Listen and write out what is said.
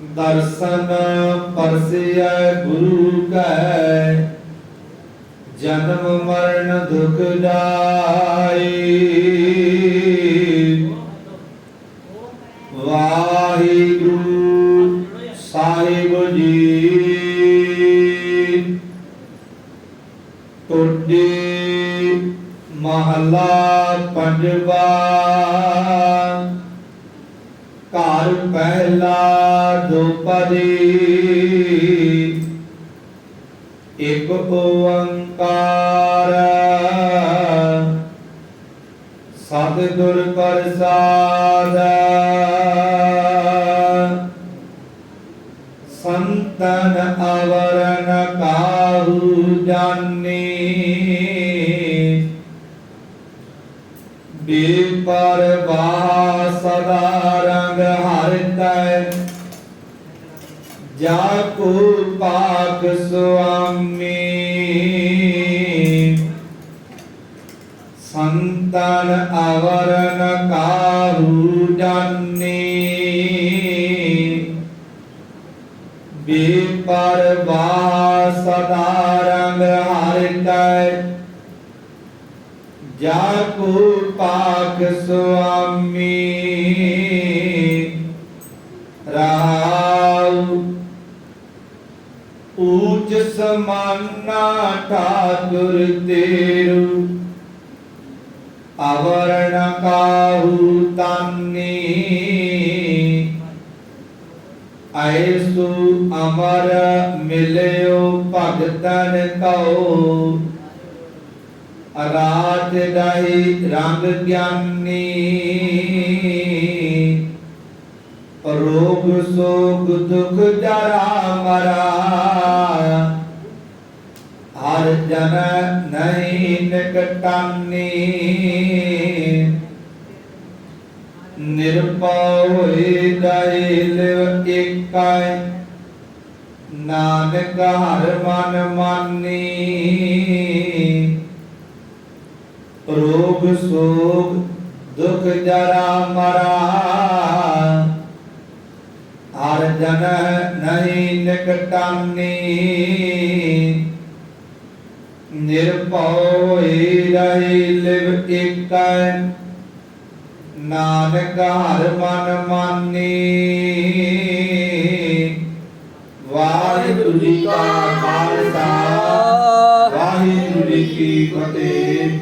ਦਰਸ਼ਨ ਪਰਸਿਐ ਗੁਰੂ ਕੈ ਜਨਮ ਮਰਨ ਦੁਖ ਜਾਈ ਵਾਹਿਗੁਰੂ ਸਾਹਿਬ ਜੀ ਟੋਡੇ ਮਹਲਾ ਪੰਜਵਾ ਇਕ ਓੰਕਾਰ ਸਤਿਗੁਰ ਪ੍ਰਸਾਦ ਸੰਤਨ ਅਵਰਨ ਕਾਹੂ ਜਾਨੀ ਬੇਪਰਵਾਹ ਸਦਾ ਰੰਗ ਹਰਿ ਤੈ જાકુ પાક સ્વામી સંતાન આવરણ કારુડન્ની બેપર સદારંગ હરિતય જાકુ પાક સ્વામી ਊਚ ਸਮਾਨਾ ਠਾਕੁਰ ਤੇਰੂ। ਅਵਰਣ ਕਾਹੂ ਤਾਨੀ। ਐਸੂ ਅਮਰ ਮਿਲਿਓ ਭਗਤਨ ਕਉ। ਰਾਤ ਦਾਈ ਰੰਗ ਗਿਆਨੀ। ਰੋਗ ਸੋਗ ਦੁਖ ਜਰਾ ਮਰਾ। ਹਰ ਜਨ ਨਹੀਂ ਨਿਕਟਾਨੀ। ਨਿਰਭਉ ਹੋਏ ਦਾਇ ਲਿਵ ਏਕੈ। ਨਾਨਕ ਹਰ ਮਨ ਮਾਨੀ। ਰੋਗ ਸੋਗ ਦੁਖ ਜਰਾ ਮਰਾ ਹਰ ਜਨ ਨਹੀਂ ਨਿਕਟਾਨੀ ਨਿਰਭਉ ਰਹੀ ਲਿਵ ਏਕੈ। ਨਾਨਕ ਹਰ ਮਨ ਮਾਨੀ। ਵਾਹਿਗੁਰੂ ਜੀ ਕਾ ਖਾਲਸਾ। ਵਾਹਿਗੁਰੂ ਜੀ ਕੀ ਫਤਿਹ।